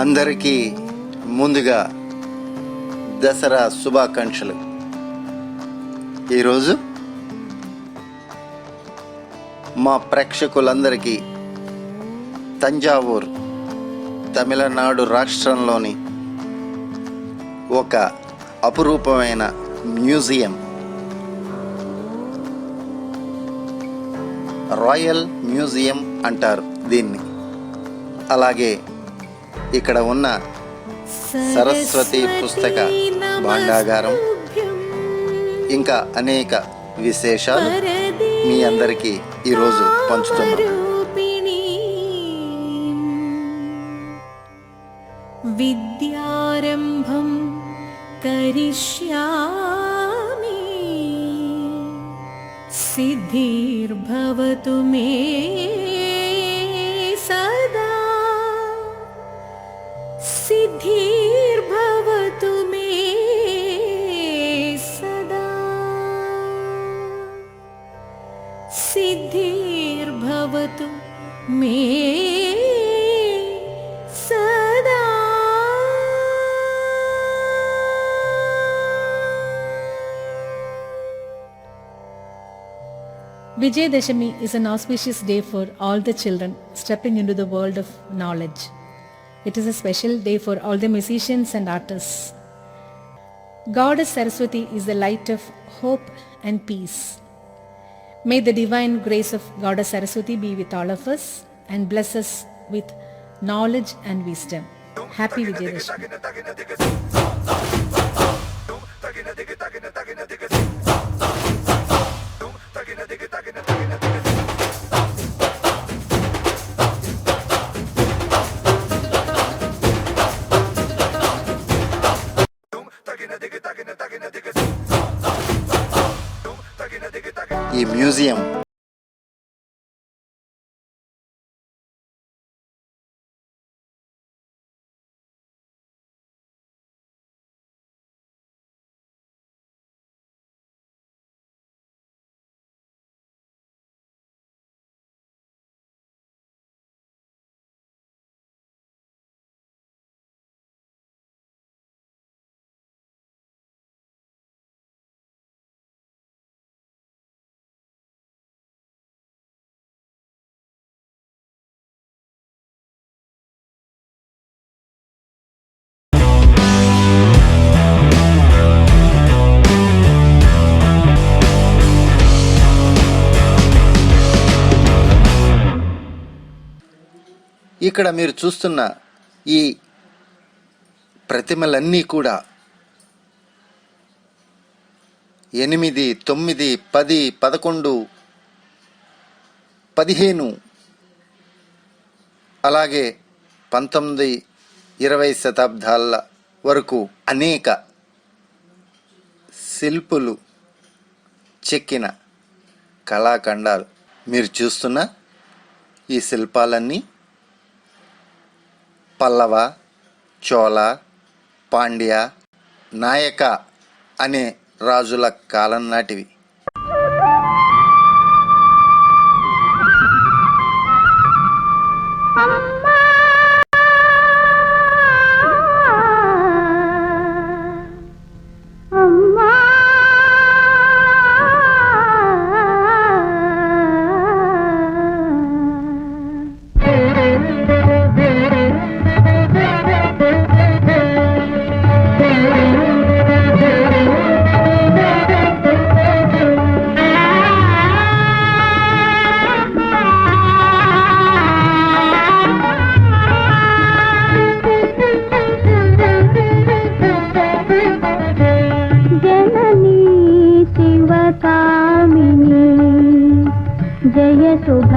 అందరికీ ముందుగా దసరా శుభాకాంక్షలు. ఈరోజు మా ప్రేక్షకులందరికీ తంజావూర్ తమిళనాడు రాష్ట్రంలోని ఒక అపురూపమైన మ్యూజియం రాయల్ మ్యూజియం అంటారు దీన్ని. అలాగే ఇక్కడ ఉన్న సరస్వతి పుస్తక భాండాగారం. ఇంకా అనేక విశేషాలు మీ అందరికీ ఈరోజు పంచుతున్నారు విద్యారంభం కరిష్యామి సిద్ధిర్భవతు మే Vijayadashami is an auspicious day for all the children stepping into the world of knowledge. It is a special day for all the musicians and artists. Goddess Saraswati is the light of hope and peace. May the divine grace of Goddess Saraswati be with all of us and bless us with knowledge and wisdom. Happy Vijayadashami. ఈ museum ఇక్కడ మీరు చూస్తున్న ఈ ప్రతిమలన్నీ కూడా ఎనిమిది తొమ్మిది పది పదకొండు పదిహేను అలాగే పంతొమ్మిది ఇరవై శతాబ్దాల వరకు అనేక శిల్పులు చెక్కిన కళాఖండాలు. మీరు చూస్తున్న ఈ శిల్పాలన్నీ పల్లవ చోళ పాండ్య నాయక అనే రాజుల కాలం నాటివి.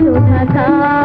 सुधा सुधता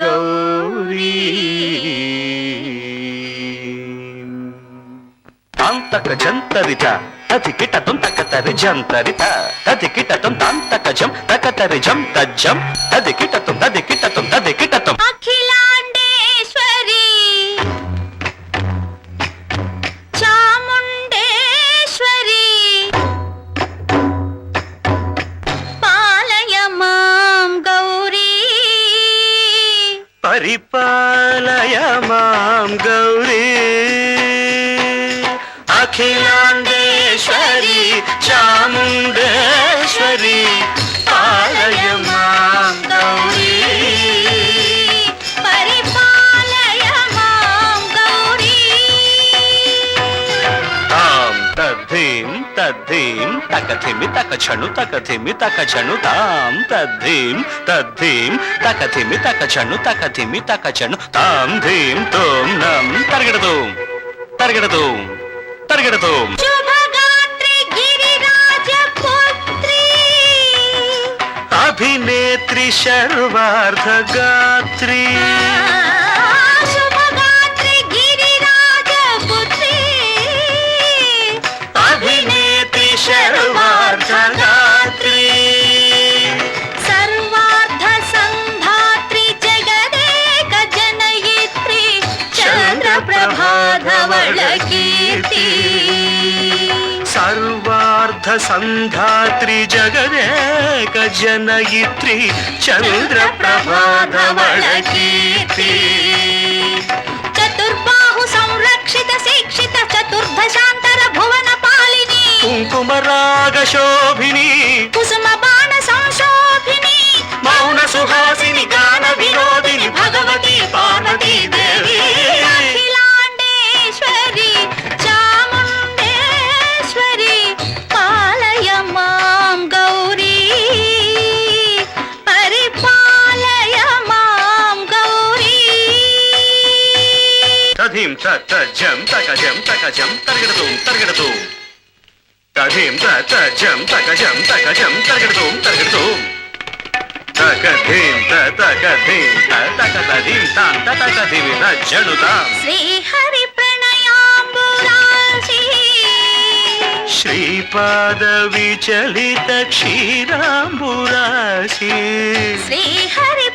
గౌరీ తాంతక జంతరిత తతికిట తుంతకతరి జంతరిత తతికిట తుం తాంతక జం తకతరి జం తజ్జం తదికిట తుం తదికిట తుం తదికిట తుం అఖిలాండ పరిపాలయ మాం గౌరీ. అఖిలాండేశ్వరి చాముండేశ్వరి పాలయ మాం తద్ధీం తకథిమి తకచణు తకథిమి తకచణు తాం తద్ధీం తద్ధీం తకథిమి తకచణు తకథిమి తకచణు తాం ధీం తోం నం తరగడదు తరగడదు తరగడదు అభినేత్రి శర్వార్ధగాత్రి శుభగాత్రి కీర్తి సర్వార్ధ సంధాత్రి జగదేక జనయిత్రి చంద్రప్రభాధవళ కీర్తి చతుర్బాహు సంరక్షిత శిక్షిత చతుర్దశాంతర భువన పాలిని. కుంకుమరాగ శోభిని. కుసుమ బాణ సంశోభిని. మౌన సుహాసిని గాన వినోదిని భగవతి పార్వతీ దేవి. తజం తకజం తకజం తరగడదు తరగడదు తధీం తజం తకజం తకజం తరగడదు తరగడదు తకధీం తకధీం తకధీం తాం తకధీం జడుతాం శ్రీహరి ప్రణయాంబురాశి శ్రీపాద విచలిత క్షీరాంబురాశి శ్రీహరి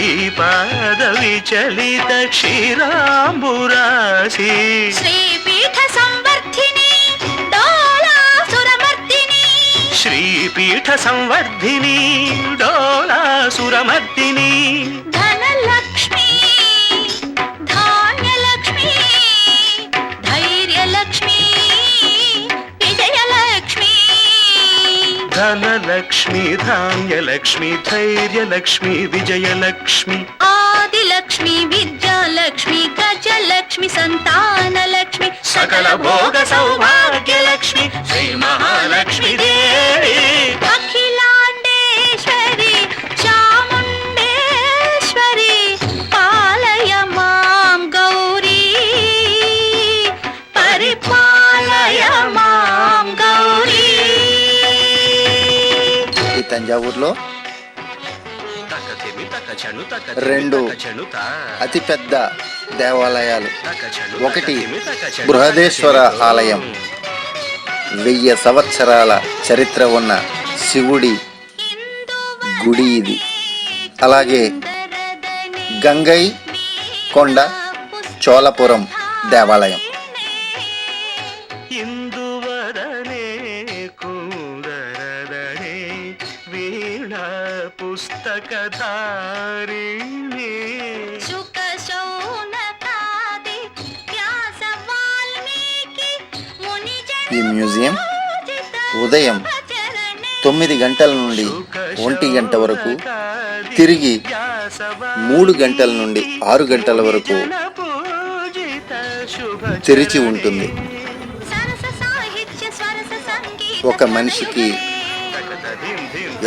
శ్రీపాద విచలిత క్షీరాంబురాశి శ్రీపీఠ సంవర్ధిని డోలాసురమర్దిని శ్రీపీఠ సంవర్ధిని డోలాసురమర్దిని ధనలక్ష్మి ధాన్యలక్ష్మి ధైర్యలక్ష్మి విజయలక్ష్మి ఆదిలక్ష్మి విద్యాలక్ష్మి గజలక్ష్మి సంతానలక్ష్మి సకల భోగ సౌభాగ్యలక్ష్మి శ్రీ మహాలక్ష్మి దేవి. అఖిలాండేశ్వరి చాముండేశ్వరి పాలయ మాం గౌరీ. పరిపాలయ తంజావూరులో. రెండు అతిపెద్ద దేవాలయాలు. ఒకటి బృహదేశ్వర ఆలయం. వెయ్యి సంవత్సరాల చరిత్ర ఉన్న శివుడి గుడి ఇది. అలాగే గంగై కొండ చోళపురం దేవాలయం. ముని ఈ మ్యూజియం ఉదయం తొమ్మిది గంటల నుండి ఒంటి గంట వరకు తిరిగి మూడు గంటల నుండి ఆరు గంటల వరకు తెరిచి ఉంటుంది. సరస సాహిత్య స్వరస సంగీత ఒక మనిషికి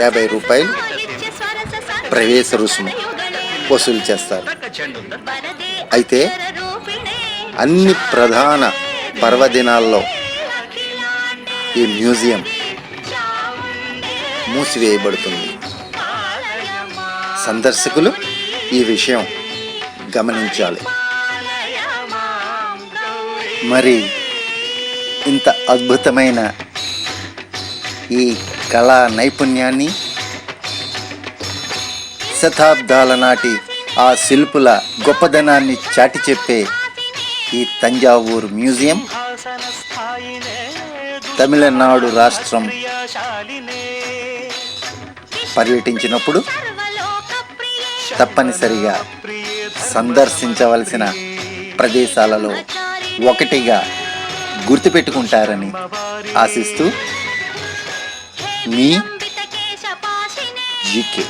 యాభై రూపాయలు. ప్రవేశ రుసుము వసూలు చేస్తారు. అయితే అన్ని ప్రధాన పర్వదినాల్లో ఈ మ్యూజియం మూసివేయబడుతుంది. సందర్శకులు ఈ విషయం గమనించాలి. మరి ఇంత అద్భుతమైన ఈ కళా నైపుణ్యాన్ని శతాబ్దాల నాటి ఆ శిల్పుల గొప్పదనాన్ని చాటి చెప్పే ఈ తంజావూరు మ్యూజియం తమిళనాడు రాష్ట్రం పర్యటించినప్పుడు తప్పనిసరిగా సందర్శించవలసిన ప్రదేశాలలో ఒకటిగా గుర్తుపెట్టుకుంటారని ఆశిస్తూ మీ జీకే.